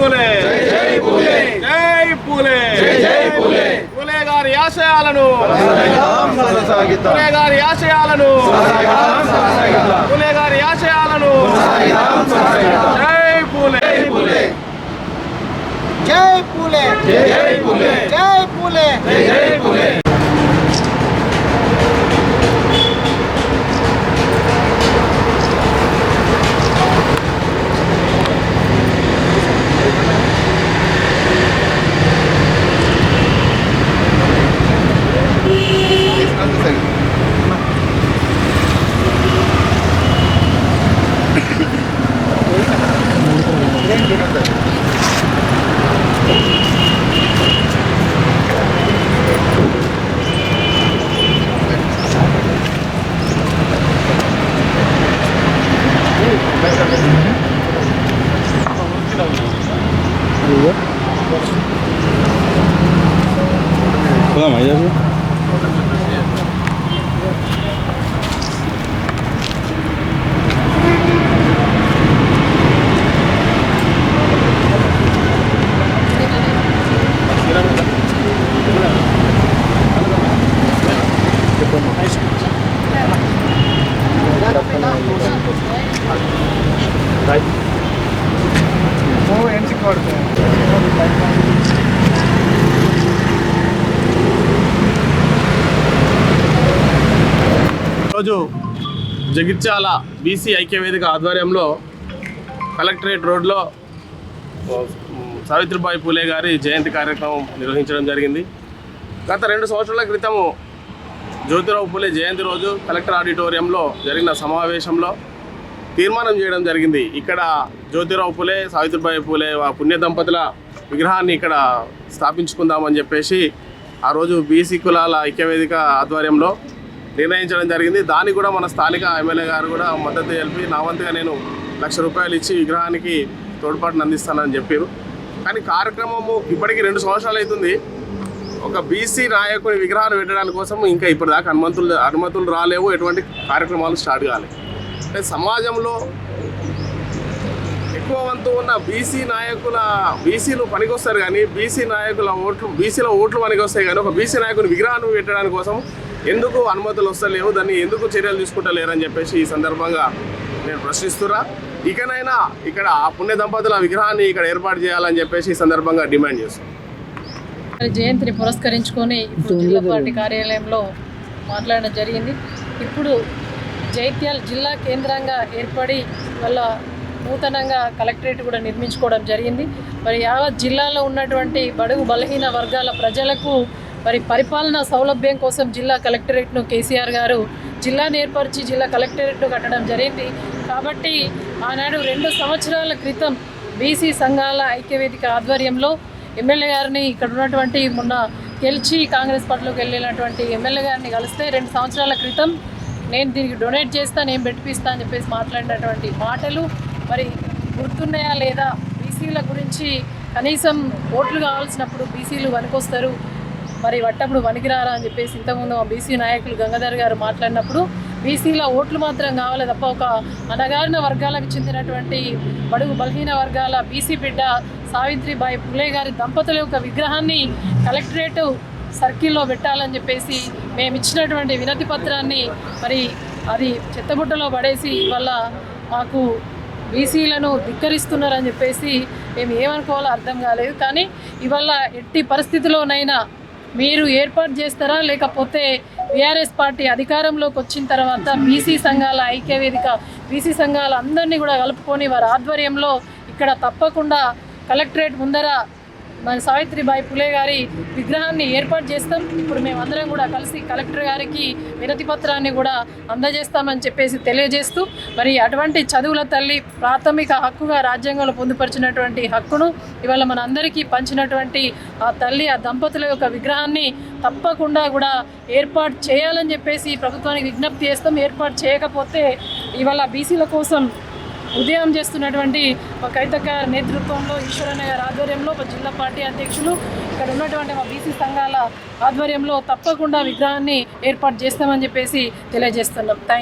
పూలే జై పూలే జై పూలే జై పూలే పూలే గారి ఆశయాలను. పూలే గారి ఆశయాలను. పూలే గారి ఆశయాలను. జై పూలే జై పూలే జై పూలే జై పూలే జై పూలే Vamos aí, já viu? ఈరోజు జగిత్యాల బీసీ ఐక్యవేదిక ఆధ్వర్యంలో కలెక్టరేట్ రోడ్లో సావిత్రిబాయి పూలే గారి జయంతి కార్యక్రమం నిర్వహించడం జరిగింది. గత రెండు సంవత్సరాల క్రితము జ్యోతిరావు పూలే జయంతి రోజు కలెక్టర్ ఆడిటోరియంలో జరిగిన సమావేశంలో తీర్మానం చేయడం జరిగింది. ఇక్కడ జ్యోతిరావు పూలే సావిత్రిబాయి పూలే పుణ్య దంపతుల విగ్రహాన్ని ఇక్కడ స్థాపించుకుందామని చెప్పేసి ఆ రోజు బీసీ కులాల ఐక్యవేదిక ఆధ్వర్యంలో నిర్ణయించడం జరిగింది. దానికి కూడా మన స్థానిక ఎమ్మెల్యే గారు కూడా మద్దతు తెలిపి నా వంతుగా నేను లక్ష రూపాయలు ఇచ్చి విగ్రహానికి తోడ్పాటును అందిస్తానని చెప్పారు. కానీ కార్యక్రమము ఇప్పటికీ రెండు సంవత్సరాలు అవుతుంది. ఒక బీసీ నాయకుని విగ్రహాన్ని పెట్టడానికి కోసం ఇంకా ఇప్పటిదాకా అనుమతులు అనుమతులు రాలేవు. ఎటువంటి కార్యక్రమాలు స్టార్ట్ కాలేదు అంటే సమాజంలో ఎక్కువ వంతు ఉన్న బీసీ నాయకుల బీసీలు పనికొస్తారు కానీ బీసీ నాయకుల ఓట్లు బీసీల ఓట్లు పనికొస్తాయి కానీ ఒక బీసీ నాయకుని విగ్రహాన్ని పెట్టడానికి కోసం ఎందుకు అనుమతులు వస్తలేవు? దాన్ని ఎందుకు చర్యలు తీసుకుంటలేరని చెప్పేసి ఈ సందర్భంగా నేను ప్రశ్నిస్తున్నా. ఇకనైనా ఇక్కడ ఆ పుణ్య దంపతుల విగ్రహాన్ని ఇక్కడ ఏర్పాటు చేయాలని చెప్పేసి ఈ సందర్భంగా డిమాండ్ చేస్తున్నాను జయంతిని పురస్కరించుకొని ఇప్పుడు జిల్లా పార్టీ కార్యాలయంలో మాట్లాడడం జరిగింది. ఇప్పుడు జైత్యాల జిల్లా కేంద్రంగా ఏర్పడి వల్ల నూతనంగా కలెక్టరేట్ కూడా నిర్మించుకోవడం జరిగింది. మరి యావత్ జిల్లాలో ఉన్నటువంటి బడుగు బలహీన వర్గాల ప్రజలకు మరి పరిపాలన సౌలభ్యం కోసం జిల్లా కలెక్టరేట్ను కేసీఆర్ గారు జిల్లాను ఏర్పరిచి జిల్లా కలెక్టరేట్ను కట్టడం జరిగింది. కాబట్టి ఆనాడు రెండు సంవత్సరాల క్రితం బీసీ సంఘాల ఐక్యవేదిక ఆధ్వర్యంలో ఎమ్మెల్యే గారిని ఇక్కడ ఉన్నటువంటి మొన్న గెలిచి కాంగ్రెస్ పార్టీలోకి వెళ్ళినటువంటి ఎమ్మెల్యే గారిని కలిస్తే రెండు సంవత్సరాల క్రితం నేను దీనికి డొనేట్ చేస్తా నేను పెట్టిపిస్తా అని చెప్పేసి మాట్లాడినటువంటి మాటలు మరి గుర్తున్నాయా లేదా? బీసీల గురించి కనీసం ఓట్లు కావాల్సినప్పుడు బీసీలు వనికొస్తారు మరి వట్టప్పుడు వణికిరారా అని చెప్పేసి ఇంతకుముందు మా బీసీ నాయకులు గంగాధర్ గారు మాట్లాడినప్పుడు బీసీల ఓట్లు మాత్రం కావాలి తప్ప ఒక అనగారిన వర్గాలకు చెందినటువంటి బడుగు బలహీన వర్గాల బీసీ బిడ్డ సావిత్రిబాయి పులే గారి దంపతుల యొక్క విగ్రహాన్ని కలెక్టరేట్ సర్కిల్లో పెట్టాలని చెప్పేసి మేము ఇచ్చినటువంటి వినతి పత్రాన్ని మరి అది చెత్తబుట్టలో పడేసి ఇవాళ మాకు బీసీలను ధిక్కరిస్తున్నారని చెప్పేసి మేము ఏమనుకోవాలో అర్థం కాలేదు. కానీ ఇవాళ ఎట్టి పరిస్థితిలోనైనా మీరు ఏర్పాటు చేస్తారా? లేకపోతే బీఆర్ఎస్ పార్టీ అధికారంలోకి వచ్చిన తర్వాత బీసీ సంఘాల ఐక్యవేదిక బీసీ సంఘాల అందరినీ కూడా కలుపుకొని వారి ఆధ్వర్యంలో ఇక్కడ తప్పకుండా కలెక్టరేట్ ముందర మన సావిత్రిబాయి పులే గారి విగ్రహాన్ని ఏర్పాటు చేస్తాం. ఇప్పుడు మేమందరం కూడా కలిసి కలెక్టర్ గారికి వినతి పత్రాన్ని కూడా అందజేస్తామని చెప్పేసి తెలియజేస్తూ మరి అటువంటి చదువుల తల్లి ప్రాథమిక హక్కుగా రాజ్యాంగంలో పొందుపరిచినటువంటి హక్కును ఇవాళ మన అందరికీ పంచినటువంటి ఆ తల్లి ఆ దంపతుల యొక్క విగ్రహాన్ని తప్పకుండా కూడా ఏర్పాటు చేయాలని చెప్పేసి ప్రభుత్వానికి విజ్ఞప్తి చేస్తాం. ఏర్పాటు చేయకపోతే ఇవాళ బీసీల కోసం ఉదయం చేస్తున్నటువంటి మా కవితక్క నేతృత్వంలో ఈశ్వరన్న గారి ఆధ్వర్యంలో ఒక జిల్లా పార్టీ అధ్యక్షులు ఇక్కడ ఉన్నటువంటి మా బీసీ సంఘాల ఆధ్వర్యంలో తప్పకుండా విగ్రహాన్ని ఏర్పాటు చేస్తామని చెప్పేసి తెలియజేస్తున్నాం. థ్యాంక్